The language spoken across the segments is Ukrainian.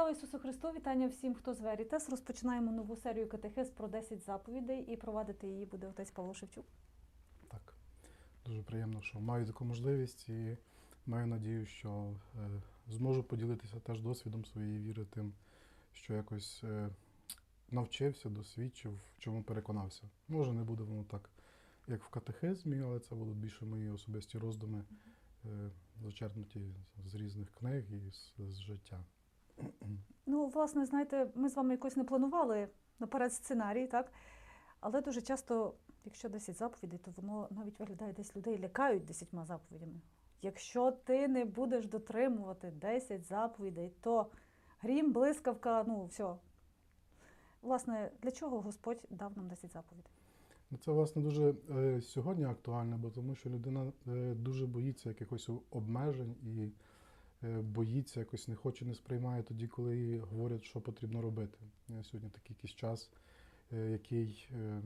Слава Ісусу Христу! Вітання всім, хто з Верітес. Розпочинаємо нову серію катехиз про 10 заповідей і провадити її буде отець Павло Шевчук. Так, дуже приємно, що маю таку можливість і маю надію, що е, зможу поділитися теж досвідом своєї віри, тим, що якось е, навчився, досвідчив, в чому переконався. Може, не буде воно так, як в катехизмі, але це будуть більше мої особисті роздуми, е, зачерпнуті з різних книг і з, з життя. Ну, власне, знаєте, ми з вами якось не планували наперед сценарій, так? Але дуже часто, якщо 10 заповідей, то воно навіть виглядає десь людей лякають 10 заповідями. Якщо ти не будеш дотримувати 10 заповідей, то грім, блискавка, ну все. Власне, для чого Господь дав нам 10 заповідей? Ну, Це, власне, дуже е, сьогодні актуально, бо тому що людина е, дуже боїться якихось обмежень і боїться, якось не хоче, не сприймає тоді, коли говорять, що потрібно робити. Е, Сьогодні такий якийсь час, е, який е,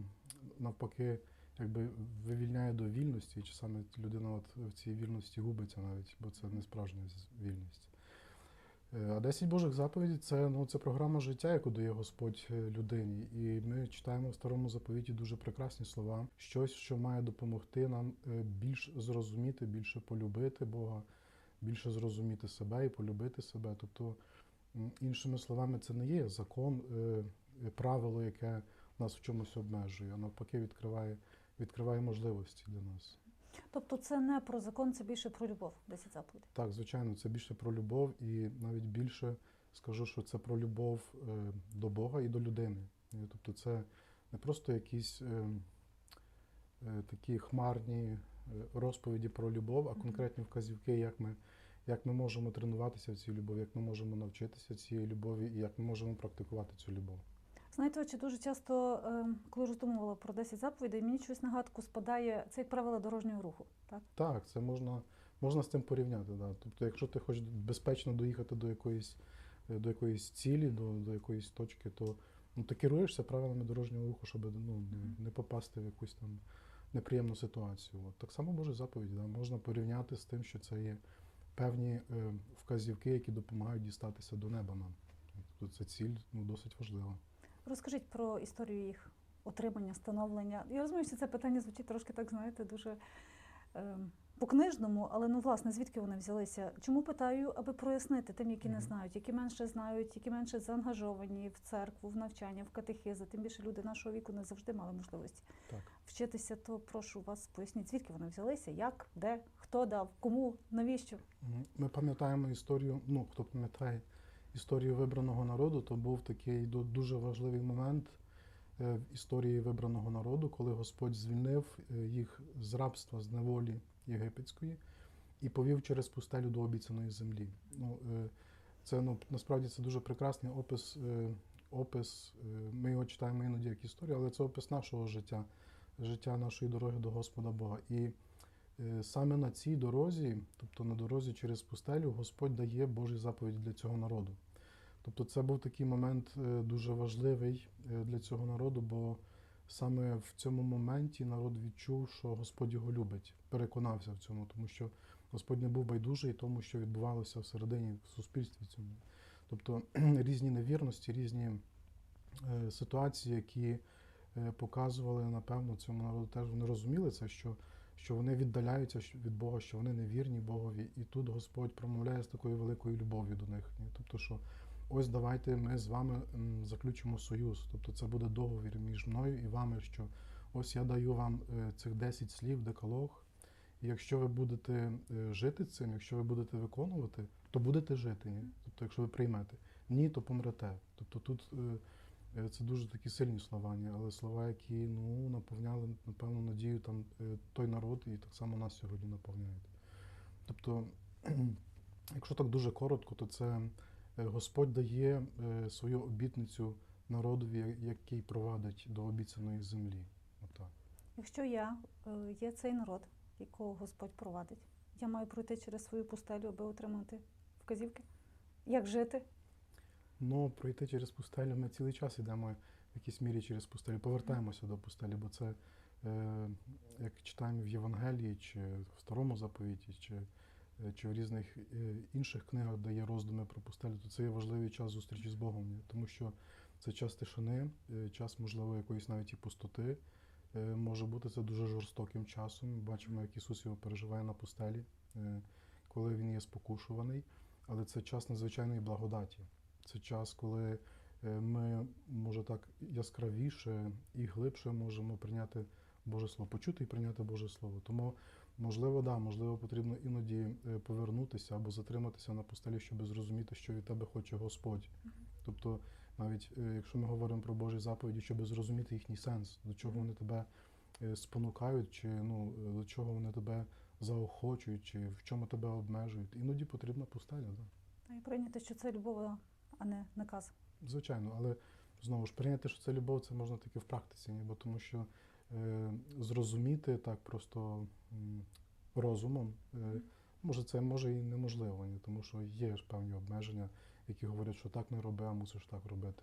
навпаки якби вивільняє до вільності, і часами людина от в цій вільності губиться навіть, бо це не справжня вільність. Е, А 10 Божих заповідей це, ну, це програма життя, яку дає Господь е, людині. І ми читаємо в старому заповіті дуже прекрасні слова, щось, що має допомогти нам е, більш зрозуміти, більше полюбити Бога, більше зрозуміти себе і полюбити себе. Тобто, іншими словами, це не є закон, е, е, правило, яке нас в чомусь обмежує, а навпаки, відкриває, відкриває можливості для нас. Тобто це не про закон, це більше про любов, 10 заповідей. Так, звичайно, це більше про любов, і навіть більше скажу, що це про любов е, до Бога і до людини. Тобто, це не просто якісь такі хмарні розповіді про любов, а конкретні вказівки, як ми, як ми можемо тренуватися в цій любові, як ми можемо навчитися цієї любові і як ми можемо практикувати цю любов. Знаєте, очі дуже часто, е, коли роздумувала про 10 заповідей, мені щось нагадку спадає це як правило дорожнього руху. Так? Так, це можна, можна з цим порівняти. Да. Тобто, якщо ти хочеш безпечно доїхати до якоїсь, е, до якоїсь цілі, до, до якоїсь точки, то ну, ти керуєшся правилами дорожнього руху, щоб ну, не, не попасти в якусь там неприємну ситуацію. От. Так само Божі заповіді, да. можна порівняти з тим, що це є певні е, вказівки, які допомагають дістатися до неба нам. Тобто це ціль ну, досить важлива. Розкажіть про історію їх отримання, становлення. Я розумію, що це питання звучить трошки так, знаєте, дуже е, по-книжному, але ну, власне, звідки вони взялися? Чому питаю, аби прояснити тим, які не знають, які менше знають, які менше заангажовані в церкву, в навчання, в катехизи. Тим більше люди нашого віку не завжди мали можливості Так. вчитися, то прошу вас поясніть, звідки вони взялися, як, де, хто дав, кому, навіщо. Ми пам'ятаємо історію, ну хто пам'ятає історію вибраного народу, то був такий ду- дуже важливий момент е, в історії вибраного народу, коли Господь звільнив е, їх з рабства, з неволі єгипетської і повів через пустелю до обіцяної землі. Ну, е, це ну, насправді це дуже прекрасний опис. е, Опис, е, ми його читаємо іноді як історію, але це опис нашого життя, життя нашої дороги до Господа Бога. І Саме на цій дорозі, тобто на дорозі через пустелю, Господь дає Божі заповіді для цього народу. Тобто це був такий момент дуже важливий для цього народу, бо саме в цьому моменті народ відчув, що Господь його любить, переконався в цьому, тому що Господь не був байдужий тому, що відбувалося всередині в суспільстві цьому. Тобто різні невірності, різні е, ситуації, які е, показували, напевно, цьому народу теж вони розуміли це, що що вони віддаляються від Бога, що вони невірні Богові. І тут Господь промовляє з такою великою любов'ю до них. Тобто, що ось давайте ми з вами заключимо союз. Тобто це буде договір між мною і вами, що ось я даю вам е, цих 10 слів, декалог. І якщо ви будете е, жити цим, якщо ви будете виконувати, то будете жити. Ні? Тобто, якщо ви приймете. Ні, то помрете. Тобто тут е, це дуже такі сильні слова, ні? але слова, які ну, наповняли, напевно, надію там той народ і так само нас сьогодні наповняють. Тобто, якщо так дуже коротко, то це Господь дає е, свою обітницю народові, який провадить до обіцяної землі. Отак. Якщо я е, є цей народ, якого Господь провадить, я маю пройти через свою пустелю, аби отримати вказівки, як жити. Ну, пройти через пустелю ми цілий час йдемо в якійсь мірі через пустелю, повертаємося до пустелі, бо це, е, як читаємо в Євангелії, чи в Старому заповіті, чи е, чи в різних е, інших книгах, де є роздуми про пустелю, то це є важливий час зустрічі з Богом, тому що це час тишини, е, час, можливо, якоїсь навіть і пустоти. Е, Може бути це дуже жорстоким часом. Бачимо, як Ісус його переживає на пустелі, е, коли він є спокушуваний. Але це час надзвичайної благодаті. Це час, коли е, ми, може так, яскравіше і глибше можемо прийняти Боже Слово, почути і прийняти Боже Слово. Тому, можливо, да, можливо, потрібно іноді е, повернутися або затриматися на пустелі, щоб зрозуміти, що від тебе хоче Господь. Тобто, навіть е, якщо ми говоримо про Божі заповіді, щоб зрозуміти їхній сенс, до чого вони тебе е, спонукають, чи ну, до чого вони тебе заохочують, чи в чому тебе обмежують. Іноді потрібна пустеля, да. Й прийняти, що це любов, а не наказ. Звичайно, але знову ж прийняти, що це любов, це можна тільки в практиці, ні? бо тому що зрозуміти так просто розумом, е, може, це може і неможливо, тому що є ж певні обмеження, які говорять, що так не роби, а мусиш так робити.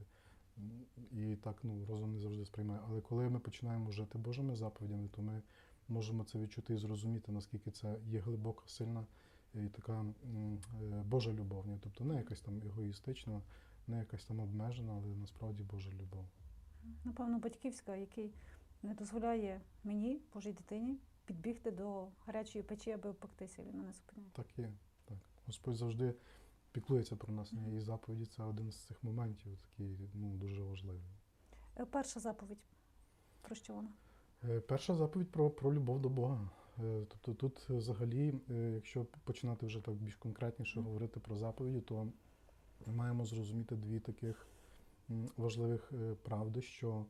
І так ну, розум не завжди сприймає. Але коли ми починаємо жити Божими заповідями, то ми можемо це відчути і зрозуміти, наскільки це є глибока, сильна і така е, Божа любов. Тобто не якась там егоїстична, не якась там обмежена, але насправді Божа любов. Напевно, батьківська, який не дозволяє мені, Божій дитині, підбігти до гарячої печі, аби опектися. Він мене зупиняє. Так є. Так. Господь завжди піклується про нас. І заповіді це один з цих моментів, такий ну, дуже важливий. Е, Перша заповідь. Про що вона? Е, Перша заповідь про, про любов до Бога. Е, Тобто тут взагалі, якщо починати вже так більш конкретніше Мгм. говорити про заповіді, то ми маємо зрозуміти дві таких важливих правди, що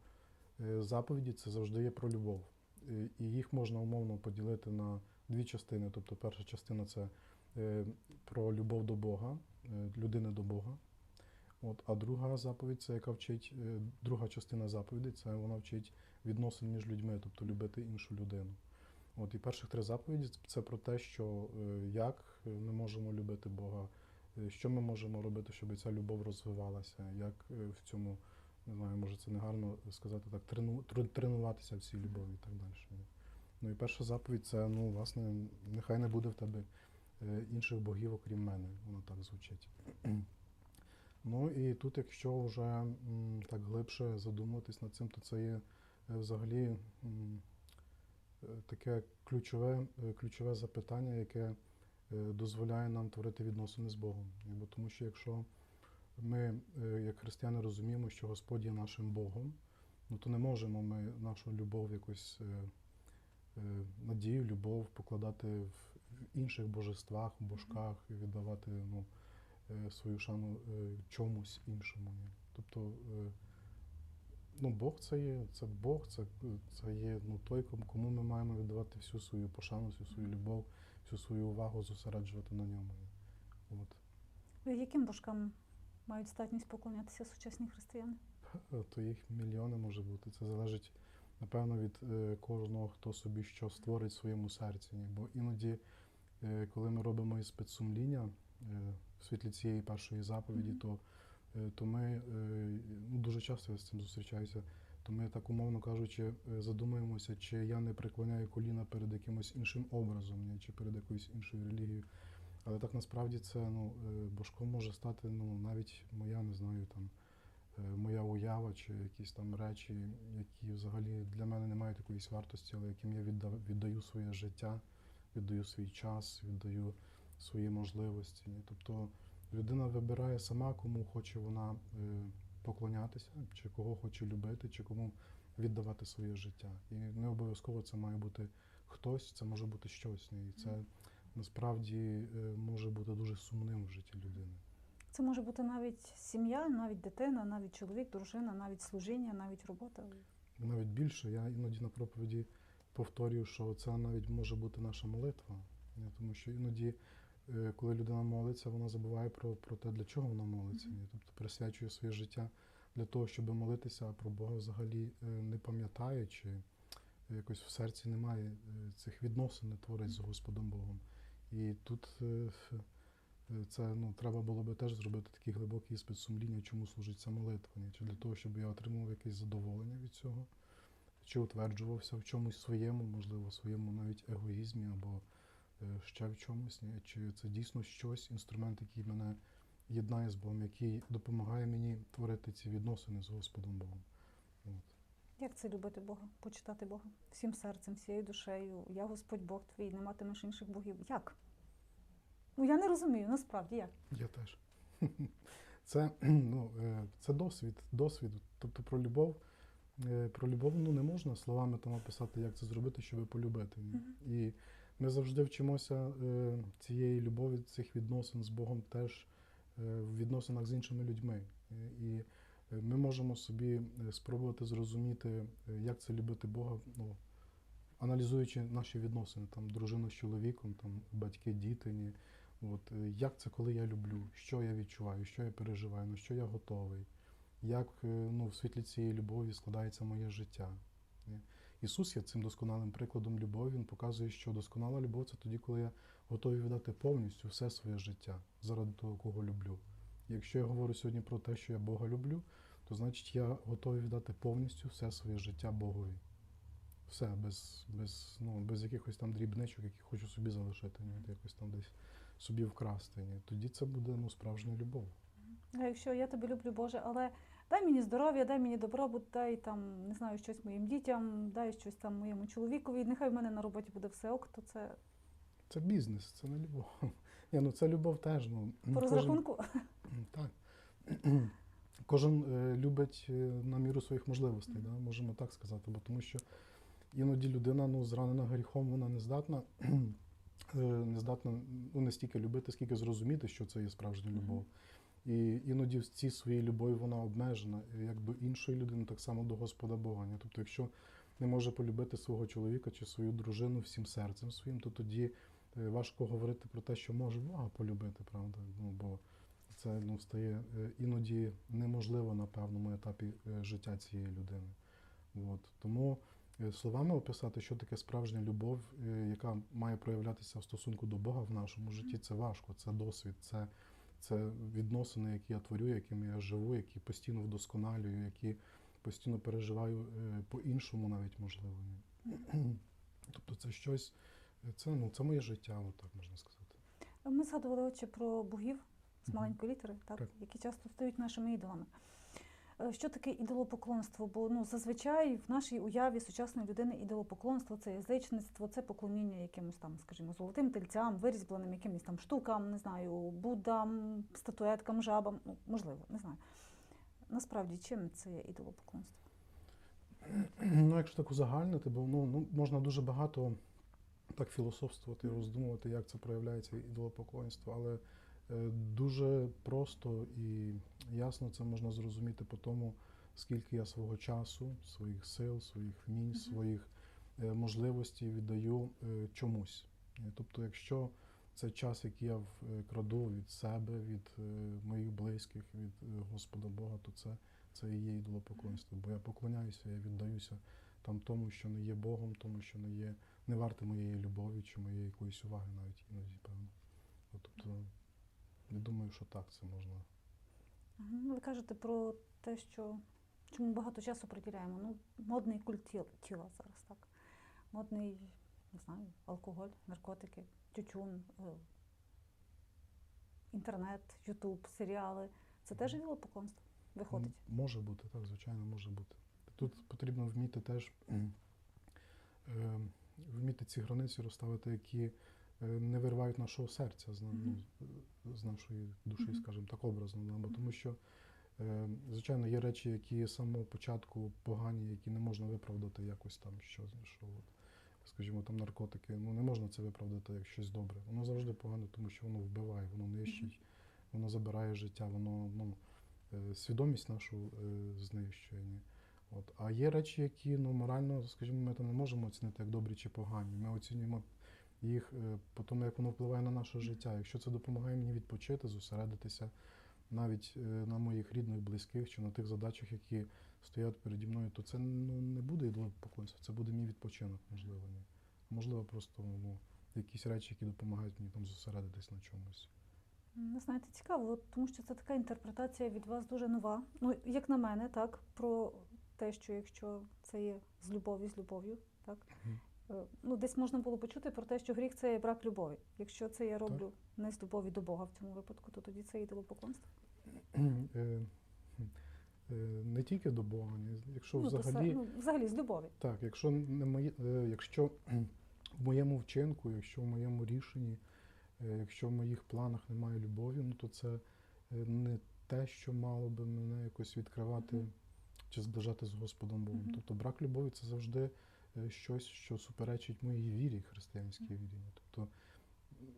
заповіді це завжди є про любов. Е, І їх можна умовно поділити на дві частини. Тобто перша частина це е, про любов до Бога, е, людини до Бога. От, а друга заповідь, це яка вчить, е, друга частина заповіді, це вона вчить відносин між людьми, тобто любити іншу людину. От і перших три заповіді це про те, що е, як ми можемо любити Бога, е, що ми можемо робити, щоб ця любов розвивалася, як е, в цьому, не знаю, може це не гарно сказати так, трену, тренуватися в цій любові і так далі. Ну і перша заповідь це, ну, власне, нехай не буде в тебе е, інших богів, окрім мене. Вона так звучить. Ну і тут, якщо вже так глибше задумуватись над цим, то це є е, взагалі е, таке ключове, ключове запитання, яке дозволяє нам творити відносини з Богом. Тому що якщо ми, е, як християни, розуміємо, що Господь є нашим Богом, ну то не можемо ми нашу любов якось е, е, надію, любов покладати в інших божествах, божках і віддавати ну, свою шану чомусь іншому. Тобто, ну, Бог це є, це Бог, це, це є ну, той, кому- ми маємо віддавати всю свою пошану, всю свою любов, всю свою увагу зосереджувати на ньому. От. Яким божкам мають здатність поклонятися сучасні християни? То їх мільйони може бути. Це залежить, напевно, від е, кожного, хто собі що створить в своєму серці. Бо іноді, е, коли ми робимо із підсумління е, в світлі цієї першої заповіді, Мгм. то, е, то ми ну, дуже часто я з цим зустрічаюся. То ми так умовно кажучи, задумуємося, чи я не преклоняю коліна перед якимось іншим образом, чи перед якоюсь іншою релігією. Але так насправді це ну, е, божком може стати ну, навіть моя, не знаю, там е, моя уява чи якісь там речі, які взагалі для мене не мають якоїсь вартості, але яким я віддаю своє життя, віддаю свій час, віддаю свої можливості. Тобто людина вибирає сама, кому хоче вона е, поклонятися, чи кого хоче любити, чи кому віддавати своє життя. І не обов'язково це має бути хтось, це може бути щось. І це насправді е, може бути дуже сумним в житті людини. Це може бути навіть сім'я, навіть дитина, навіть чоловік, дружина, навіть служіння, навіть робота. Навіть більше, я іноді на проповіді повторюю, що це навіть може бути наша молитва. Тому що іноді, е, коли людина молиться, вона забуває про, про те, для чого вона молиться. Мгм. Ні? Тобто присвячує своє життя для того, щоб молитися, а про Бога взагалі е, не пам'ятає, чи якось в серці немає цих відносин, не творить з Господом Богом. І тут е, е, це ну, треба було би теж зробити такий глибокий іспит сумління, чому служить ця молитва. Чи для того, щоб я отримав якесь задоволення від цього, чи утверджувався в чомусь своєму, можливо, своєму навіть егоїзмі або е, ще в чомусь, ні? чи це дійсно щось, інструмент, який мене єднає з Богом, який допомагає мені творити ці відносини з Господом Богом. Як це любити Бога, почитати Бога всім серцем, всією душею? Я Господь Бог твій, не матимеш інших богів. Як? Ну я не розумію, насправді як. Я теж. Це, ну, е, це досвід, досвід. Тобто про любов, е, про любов ну, не можна словами там описати, як це зробити, щоб полюбити. Мгм. І ми завжди вчимося е, цієї любові, цих відносин з Богом теж в відносинах з іншими людьми. І ми можемо собі е, спробувати зрозуміти, е, як це любити Бога, ну, аналізуючи наші відносини, там, дружина з чоловіком, там, батьки, діти. Ні. От, е, як це, коли я люблю, що я відчуваю, що я переживаю, на що я готовий, як ну, в світлі цієї любові складається моє життя. Ісус є цим досконалим прикладом любові. Він показує, що досконала любов це тоді, коли я готовий віддати повністю все своє життя заради того, кого люблю. Якщо я говорю сьогодні про те, що я Бога люблю, то значить я готовий віддати повністю все своє життя Богові. Все, без, без, ну, без якихось там дрібничок, які хочу собі залишити, ні, якось там десь собі вкрасти. Ні. Тоді це буде ну, справжня любов. А якщо я тебе люблю, Боже, але дай мені здоров'я, дай мені добробут, дай там, не знаю, щось моїм дітям, дай щось там моєму чоловікові, нехай в мене на роботі буде все ок, то це Це бізнес, це не любов. Ні, ну це любов теж. Ну, по кожен- розрахунку. Так. Кожен е, любить е, на міру своїх можливостей, да? можемо так сказати. Бо тому що іноді людина ну, зранена гріхом, вона не здатна, е, не здатна ну, не стільки любити, скільки зрозуміти, що це є справжня любов. І іноді в цій своїй любові вона обмежена, як до іншої людини, так само до Господа Бога. Ні? Тобто, якщо не може полюбити свого чоловіка чи свою дружину всім серцем своїм, то тоді важко говорити про те, що може Бога полюбити, правда? Ну, бо це ну, стає е, іноді неможливо на певному етапі е, життя цієї людини. От. Тому е, словами описати, що таке справжня любов, яка має проявлятися в стосунку до Бога в нашому житті, це важко, це досвід, це, це відносини, які я творю, якими я живу, які постійно вдосконалюю, які постійно переживаю по-іншому навіть можливо. Тобто це щось, це, ну, це моє життя, так можна сказати. Ми згадували отче про богів з маленької літери, так, Так. які часто стають нашими ідолами. Е, Що таке ідолопоклонство? Бо ну, зазвичай в нашій уяві сучасної людини ідолопоклонство це язичництво, це поклоніння якимось там, скажімо, золотим тельцям, вирізбленим якимось там штукам, не знаю, буддам, статуеткам, жабам, ну, можливо, не знаю. Насправді, чим це є ідолопоклонство? Ну, якщо так узагальнити, бо ну, ну, можна дуже багато так філософствувати, і роздумувати, як це проявляється ідолопоклонство, але дуже просто і ясно це можна зрозуміти по тому, скільки я свого часу, своїх сил, своїх вмінь, своїх е, можливостей віддаю е, чомусь. Е, Тобто, якщо це час, який я в- е, краду від себе, від е, моїх близьких, від е, Господа Бога, то це, це і є ідолопоклонство. Бо я поклоняюся, я віддаюся там тому, що не є Богом, тому, що не є не варте моєї любові чи моєї якоїсь уваги навіть іноді, певно. Тобто, я думаю, що так це можна. Ви кажете про те, що чому багато часу приділяємо. Ну, модний культ тіла зараз, так. Модний, не знаю, алкоголь, наркотики, тютюн, е, інтернет, Ютуб, серіали. Це теж ідолопоклонство виходить. Може бути, так, звичайно, може бути. Тут потрібно вміти теж е, вміти ці границі розставити, які не виривають нашого серця з, ну, з- нашої душі, скажімо так, образно. Бо тому що, е, звичайно, є речі, які з самого початку погані, які не можна виправдати якось там, що, що от, скажімо, там наркотики. Ну не можна це виправдати як щось добре. Воно завжди погано, тому що воно вбиває, воно нищить, воно забирає життя, воно ну, е, свідомість нашу е, знищує. От. А є речі, які ну, морально, скажімо, ми там не можемо оцінити як добрі чи погані. Ми оцінюємо їх е, по тому, як воно впливає на наше життя. Якщо це допомагає мені відпочити, зосередитися навіть е, на моїх рідних, близьких чи на тих задачах, які стоять переді мною, то це ну, не буде ідолопоклонство, це буде мій відпочинок, можливо. Ні. Можливо, просто ну, якісь речі, які допомагають мені там зосередитись на чомусь. Не знаєте, цікаво, тому що це така інтерпретація від вас дуже нова. Ну, як на мене, так, про те, що якщо це є з любов'ю, з любов'ю, так, ну, десь можна було почути про те, що гріх це є брак любові. Якщо це я роблю не з любові до Бога в цьому випадку, то тоді це ідолопоклонство. Е, е, Не тільки до Бога, якщо Ну, взагалі. ну, взагалі з любові. Так, якщо не моє, е, якщо в моєму вчинку, якщо в моєму рішенні, е, якщо в моїх планах немає любові, ну то це е, не те, що мало би мене якось відкривати Мгм. чи зближати з Господом Богом. Мгм. Тобто брак любові це завжди е, щось, що суперечить моїй вірі, християнській вірі. Тобто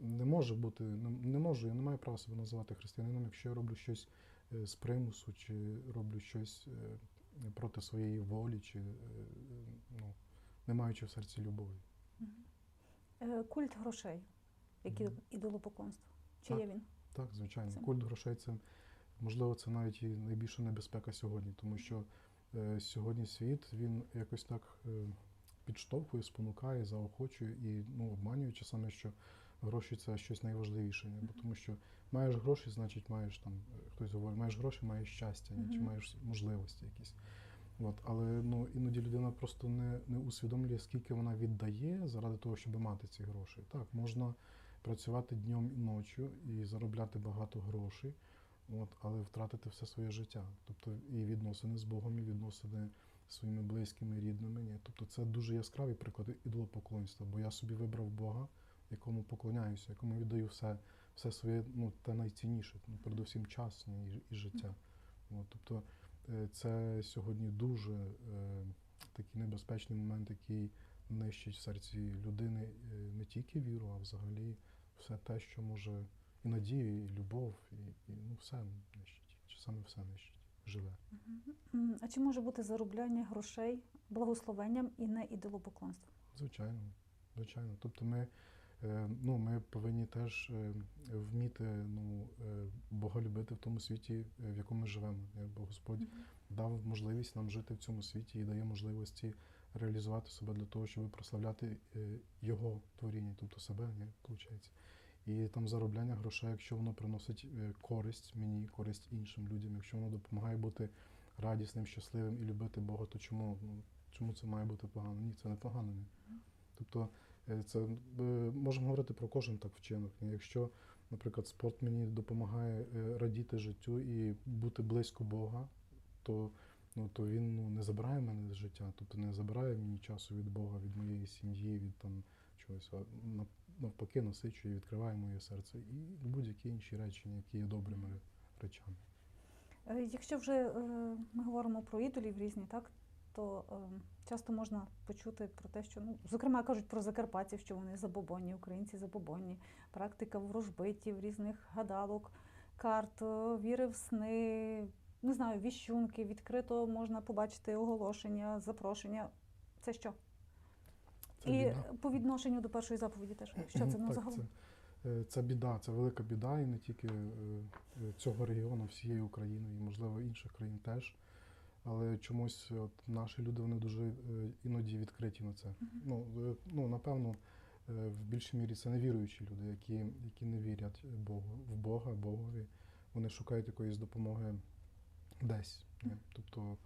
не може бути, не, не можу, я не маю права себе називати християнином, якщо я роблю щось е, з примусу, чи роблю щось е, проти своєї волі, чи е, ну, не маючи в серці любові. Е, Культ грошей, який ідолопоклонство. Чи Так. є він? Так, звичайно. Це- Культ грошей це можливо це навіть і найбільша небезпека сьогодні, тому що е, сьогодні світ він якось так е, підштовхує, спонукає, заохочує і ну, обманюючи саме, що гроші це щось найважливіше. Бо тому що маєш гроші, значить маєш там, е, хтось говорить, маєш гроші, маєш щастя, ні? чи маєш можливості якісь. От, але ну, іноді людина просто не, не усвідомлює, скільки вона віддає заради того, щоб мати ці гроші. Так, можна працювати днем і ночі і заробляти багато грошей, от, але втратити все своє життя. Тобто і відносини з Богом, і відносини своїми близькими, рідними. Ні. Тобто це дуже яскравий приклад ідолопоклонства, бо я собі вибрав Бога, якому поклоняюся, якому віддаю все, все своє, ну, те найцінніше, ну, передусім час і, і життя. От, тобто е, це сьогодні дуже е, такий небезпечний момент, який нищить в серці людини е, не тільки віру, а взагалі все те, що може і надію, і любов, і, і ну, все нищить. Чи саме все нищить, живе. А чи може бути заробляння грошей благословенням і не ідолопоклонством? Звичайно, звичайно. Тобто ми, е, ну, ми повинні теж е, вміти ну, е, Бога любити в тому світі, в якому ми живемо. Бо Господь дав можливість нам жити в цьому світі і дає можливості реалізувати себе для того, щоб прославляти Його творіння, тобто себе, не виходить. І там заробляння грошей, якщо воно приносить е, користь мені, користь іншим людям, якщо воно допомагає бути радісним, щасливим і любити Бога, то чому, ну, чому це має бути погано? Ні, це не погано. Ні. Тобто е, це е, можемо говорити про кожен так вчинок. Якщо, наприклад, спорт мені допомагає радіти життю і бути близько Бога, то, ну, то він ну, не забирає мене з життя, тобто не забирає мені часу від Бога, від моєї сім'ї, від там чогось, навпаки насичує, відкриває моє серце і будь-які інші речі, які є добрими речами. Е, Якщо вже е, ми говоримо про ідолів різні, так то е, часто можна почути про те, що ну, зокрема кажуть про закарпатців, що вони забобонні, українці забобонні, практика ворожбитів, різних гадалок, карт, віри в сни, не знаю, віщунки, відкрито можна побачити оголошення, запрошення. Це що? Це І біда. по відношенню до першої заповіді теж. Що це ну, загалом? Це, е, це біда, це велика біда, і не тільки е, е, цього регіону, всієї України, і можливо інших країн теж. Але чомусь от наші люди вони дуже іноді відкриті на це. Ну, ну напевно, в більшій мірі це невіруючі люди, які, які не вірять Богу, в Бога, Богові. Вони шукають якоїсь допомоги десь. Ні? Тобто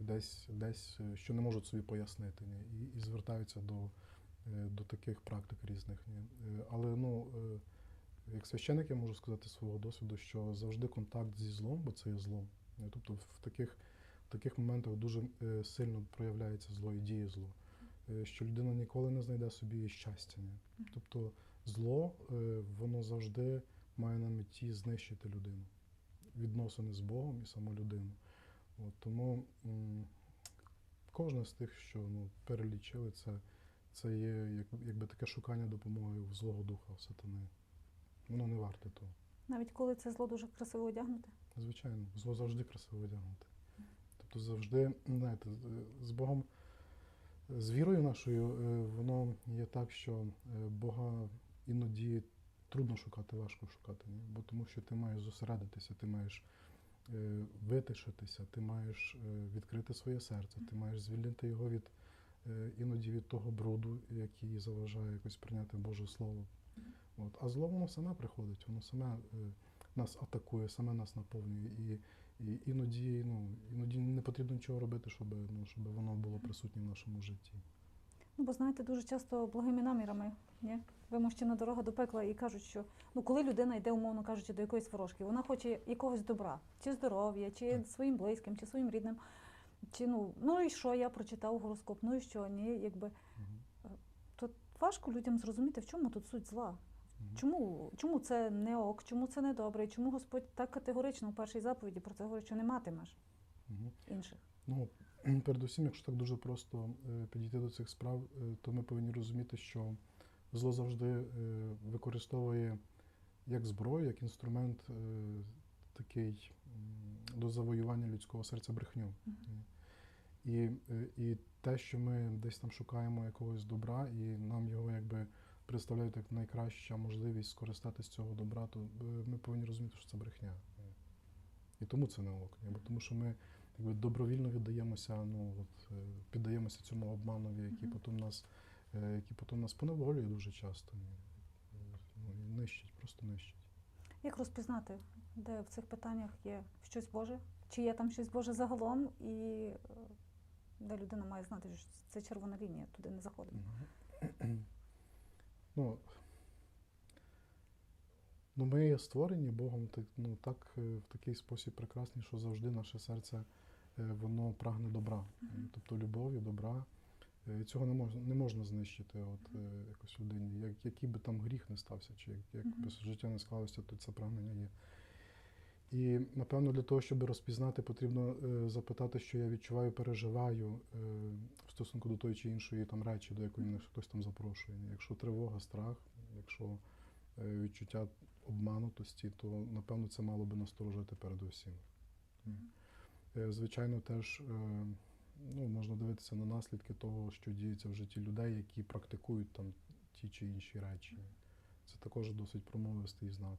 десь, десь, е, що не можуть собі пояснити. Ні? І, і звертаються до, е, до таких практик різних. Ні? Е, Але ну, як священик я можу сказати з свого досвіду, що завжди контакт зі злом, бо це є зло. Ні? Тобто в таких, в таких моментах дуже сильно проявляється зло і діє зло. Що людина ніколи не знайде собі щастя. Ні? Тобто зло, воно завжди має на меті знищити людину, відносини з Богом і саму людину. От, тому м, кожне з тих, що ну, перелічили, це, це є як, якби таке шукання допомоги в злого духа, в сатани. Воно не варте того. Навіть коли це зло дуже красиво одягнуте. Звичайно, зло завжди красиво одягнути. Тобто завжди, знаєте, з- Богом, з вірою нашою, е, воно є так, що е, Бога іноді трудно шукати, важко шукати. Ні? Бо тому що ти маєш зосередитися, ти маєш витишитися, ти маєш е, відкрити своє серце, ти маєш звільнити його від е, іноді від того бруду, який заважає якось прийняти Боже Слово. От. А зло воно саме приходить, воно саме е, нас атакує, саме нас наповнює. І, і іноді, ну, іноді не потрібно нічого робити, щоб, ну, щоб воно було присутнє в нашому житті. Ну, бо знаєте, дуже часто благими намірами, ні? Вимощена дорога до пекла і кажуть, що ну, коли людина йде, умовно кажучи, до якоїсь ворожки, вона хоче якогось добра, чи здоров'я, чи своїм близьким, чи своїм рідним. Чи ну, ну і що, я прочитав гороскоп, ну і що, ні, якби. То важко людям зрозуміти, в чому тут суть зла. Чому, чому це не ок, чому це не добре, і чому Господь так категорично в першій заповіді про це говорить, що не матимеш Мгм. інших. Ну, передусім, якщо так дуже просто е, підійти до цих справ, е, то ми повинні розуміти, що зло завжди е, використовує як зброю, як інструмент такий до завоювання людського серця брехню. І, і те, що ми десь там шукаємо якогось добра, і нам його якби представляють як найкраща можливість скористатися цього добра, то ми повинні розуміти, що це брехня. І тому це не ок. Бо тому що ми якби добровільно віддаємося, ну от е, піддаємося цьому обманові, який Мгм. потім нас, е, який потім нас поневолює дуже часто. Е, Ну, і нищить, просто нищить. Як розпізнати, де в цих питаннях є щось Боже, чи є там щось Боже загалом, і е, де людина має знати, що це червона лінія, туди не заходимо. Мгм. Ну, ну, ми створені Богом так, ну, так, в такий спосіб прекрасний, що завжди наше серце воно прагне добра. Тобто любові, добра. Е, цього не можна, не можна знищити от, е, якось людині. Як, який би там гріх не стався, чи як, як Мгм. би життя не склалося, то це прагнення є. І напевно для того, щоб розпізнати, потрібно е, запитати, що я відчуваю, переживаю е, в стосунку до тої чи іншої там речі, до якої мене хтось там запрошує. Якщо тривога, страх, якщо е, відчуття обманутості, то напевно це мало би насторожити передусім. Е, Звичайно, теж е, ну, можна дивитися на наслідки того, що діється в житті людей, які практикують там ті чи інші речі. Це також досить промовистий знак.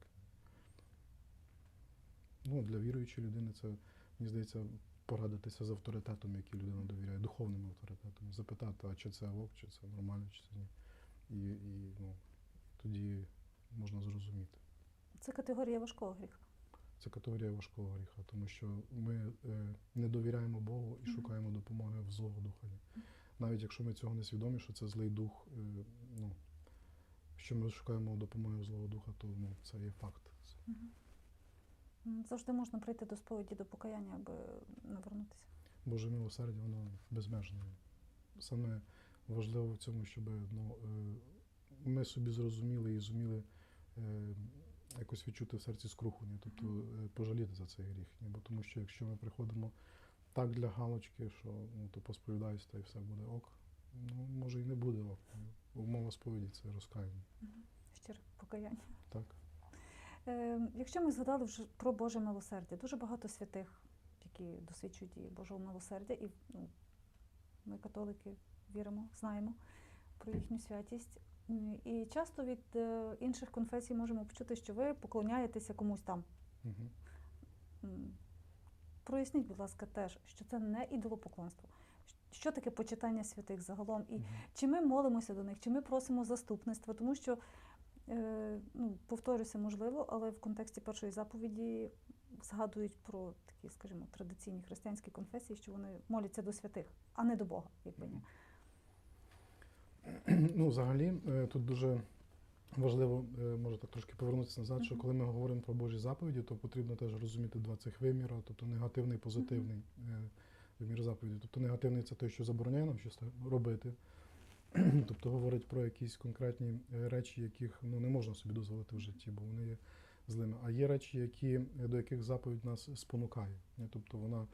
Ну, для віруючої людини це, мені здається, порадитися з авторитетом, який людина довіряє, духовним авторитетом, запитати, а чи це ок, чи це нормально, чи це ні. І, і ну, тоді можна зрозуміти. Це категорія важкого гріха. Це категорія важкого гріха, тому що ми е, не довіряємо Богу і шукаємо допомоги в злого духові. Навіть якщо ми цього не свідомі, що це злий дух, е, ну, що ми шукаємо допомоги в злого духа, то ну, це є факт. Завжди можна прийти до сповіді, до покаяння, аби навернутися. Боже милосердя, воно безмежне. Саме важливо в цьому, щоб ну, е, ми собі зрозуміли і зуміли якось відчути в серці скруху, ні? тобто е, пожаліти за цей гріх. Ні? Бо тому що якщо ми приходимо так для галочки, що ну, то посповідаюся, та і все буде ок, ну може і не буде ок. Умова сповіді це розкаяння. Щире покаяння. Так? Е, якщо ми згадали вже про Боже милосердя, дуже багато святих, які досвідчують і Божого милосердя, і ну, ми, католики, віримо, знаємо про їхню святість. М, І часто від е, інших конфесій можемо почути, що ви поклоняєтеся комусь там. Угу. Проясніть, будь ласка, теж, що це не ідолопоклонство. Що таке почитання святих загалом? І чи ми молимося до них, чи ми просимо заступництва, тому що, е, ну, повторюся, можливо, але в контексті першої заповіді згадують про такі, скажімо, традиційні християнські конфесії, що вони моляться до святих, а не до Бога, якби ні. Ну, взагалі, е, тут дуже важливо, е, може так трошки повернутися назад, що коли ми говоримо про Божі заповіді, то потрібно теж розуміти два цих виміра, тобто негативний і позитивний е, вимір заповіді. Тобто негативний це те, що забороняє нам щось робити. Тобто говорить про якісь конкретні речі, яких ну, не можна собі дозволити в житті, бо вони є злими. А є речі, які, до яких заповідь нас спонукає. Тобто вона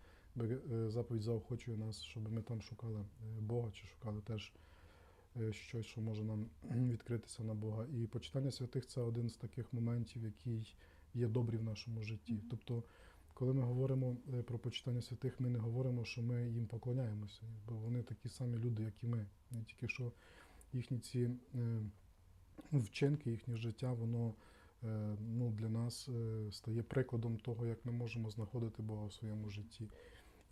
заповідь заохочує нас, щоб ми там шукали Бога чи шукали теж щось, що може нам відкритися на Бога. І почитання святих це один з таких моментів, який є добрий в нашому житті. Тобто, коли ми говоримо е, про почитання святих, ми не говоримо, що ми їм поклоняємося, бо вони такі самі люди, як і ми. Не тільки що їхні ці е, вчинки, їхнє життя, воно е, ну, для нас е, стає прикладом того, як ми можемо знаходити Бога в своєму житті.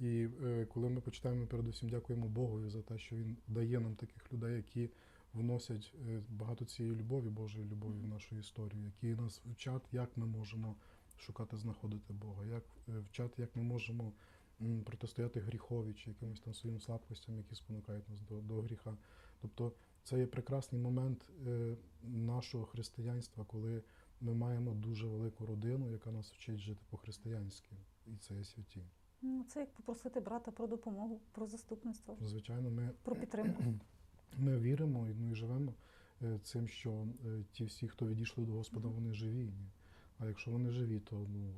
І е, коли ми почитаємо, передусім дякуємо Богові за те, що Він дає нам таких людей, які вносять е, багато цієї любові, Божої любові в нашу історію, які нас вчать, як ми можемо шукати, знаходити Бога, як е, вчать, як ми можемо м, протистояти гріхові чи якимось там своїм слабкостям, які спонукають нас до, до гріха. Тобто це є прекрасний момент е, нашого християнства, коли ми маємо дуже велику родину, яка нас вчить жити по-християнськи, і це є святі. Ну, це як попросити брата про допомогу, про заступництво, Звичайно, ми про підтримку. Ми віримо і, ну, і живемо е, цим, що е, ті всі, хто відійшли до Господа, вони живі. А якщо вони живі, то, ну,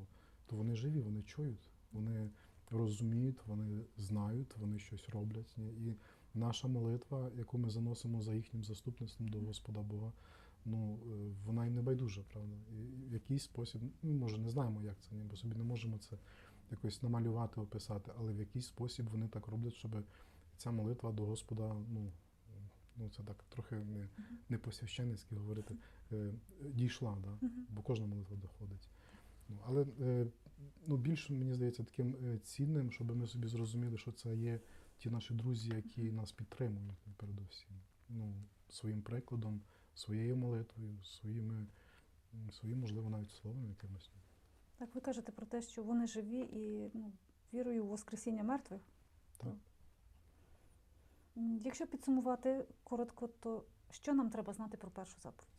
то вони живі, вони чують, вони розуміють, вони знають, вони щось роблять. І наша молитва, яку ми заносимо за їхнім заступництвом до Господа Бога, ну, е, вона їм не байдужа, правда. І в якийсь спосіб, ну, може, не знаємо, як це, бо собі не можемо це якось намалювати, описати, але в якийсь спосіб вони так роблять, щоб ця молитва до Господа, ну, ну це так трохи не, не по-священницьки говорити, е, дійшла, да? Бо кожна молитва доходить. Ну, але е, ну, більше, мені здається, таким е, цінним, щоб ми собі зрозуміли, що це є ті наші друзі, які нас підтримують передусім. Ну, своїм прикладом, своєю молитвою, своїми, своїм, можливо, навіть словом якимось. Так ви кажете про те, що вони живі і ну, вірою у Воскресіння мертвих. Так. Якщо підсумувати коротко, то що нам треба знати про першу заповідь?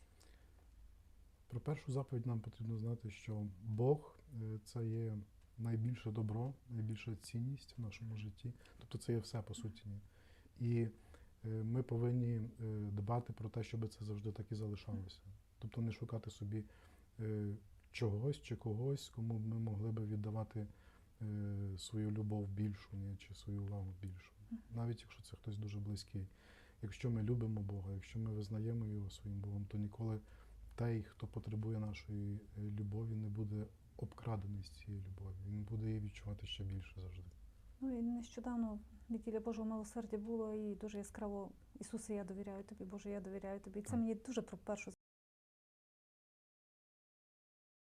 Про першу заповідь нам потрібно знати, що Бог е, це є найбільше добро, найбільша цінність в нашому житті. Тобто це є все по суті. І е, ми повинні е, дбати про те, щоб це завжди так і залишалося. Тобто не шукати собі чогось чи когось, кому б ми могли би віддавати е, свою любов більшу, ні, чи свою увагу більшу. Навіть якщо це хтось дуже близький. Якщо ми любимо Бога, якщо ми визнаємо його своїм Богом, то ніколи той, хто потребує нашої е, любові, не буде обкрадений з цієї любові. Він буде її відчувати ще більше завжди. Ну і нещодавно неділя Божого милосердя було і дуже яскраво Ісусе, я довіряю тобі, Боже, я довіряю тобі. І це мені дуже про першу